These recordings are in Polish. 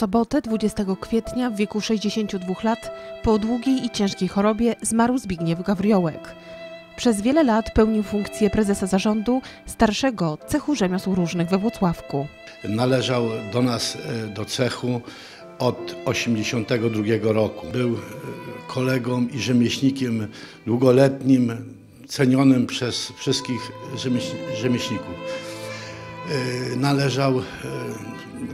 sobotę 20 kwietnia w wieku 62 lat po długiej i ciężkiej chorobie zmarł Zbigniew Gawriołek. Przez wiele lat pełnił funkcję prezesa zarządu starszego cechu rzemiosł różnych we Włocławku. Należał do nas, e, do cechu od 82 roku. Był e, kolegą i rzemieślnikiem długoletnim, cenionym przez wszystkich rzemieśl- rzemieślników. E, Należał, e,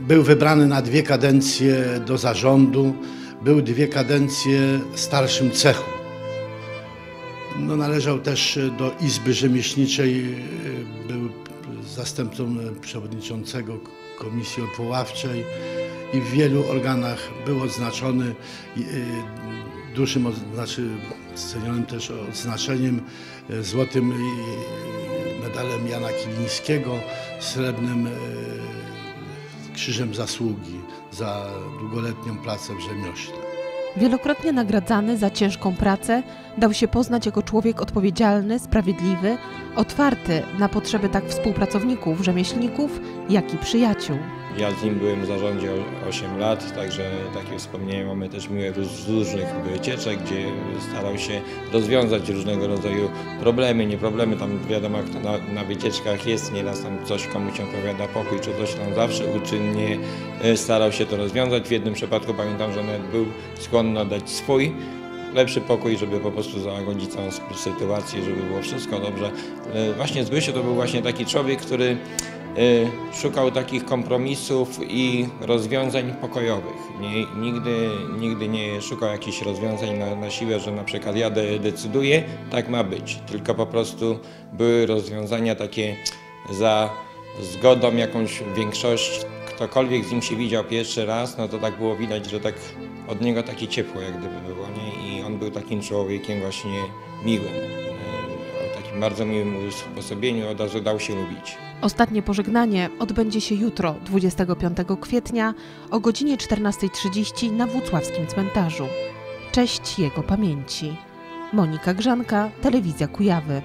był wybrany na dwie kadencje do zarządu, był dwie kadencje starszym cechu. No, należał też do Izby Rzemieślniczej, e, był zastępcą przewodniczącego Komisji Odwoławczej i w wielu organach był odznaczony dużym, znaczy cenionym też odznaczeniem złotym medalem Jana Kilińskiego, srebrnym e, Krzyżem Zasługi za długoletnią pracę w rzemiośle. Wielokrotnie nagradzany za ciężką pracę, dał się poznać jako człowiek odpowiedzialny, sprawiedliwy, otwarty na potrzeby tak współpracowników, rzemieślników, jak i przyjaciół. Ja z nim byłem w zarządzie o- 8 lat, także takie wspomnienia mamy też miłe z różnych wycieczek, gdzie starał się rozwiązać różnego rodzaju problemy, nie problemy, tam wiadomo jak to na, na wycieczkach jest, nieraz tam coś komuś opowiada pokój, czy coś tam zawsze uczynnie e, starał się to rozwiązać. W jednym przypadku pamiętam, że nawet był skłonny oddać swój lepszy pokój, żeby po prostu załagodzić całą sytuację, żeby było wszystko dobrze. E, Właśnie Zbysiu to był właśnie taki człowiek, który szukał takich kompromisów i rozwiązań pokojowych. Nie, nigdy, nigdy nie szukał jakichś rozwiązań na, na siłę, że na przykład ja de, decyduję, tak ma być. Tylko po prostu były rozwiązania takie za zgodą jakąś większość. Ktokolwiek z nim się widział pierwszy raz, no to tak było widać, że tak od niego takie ciepło jak gdyby było, nie? I on był takim człowiekiem właśnie miłym, bardzo miłym usposobieniu, od razu dał się lubić. Ostatnie pożegnanie odbędzie się jutro, 25 kwietnia o godzinie 14.30 na Włocławskim cmentarzu. Cześć jego pamięci. Monika Grzanka, Telewizja Kujawy.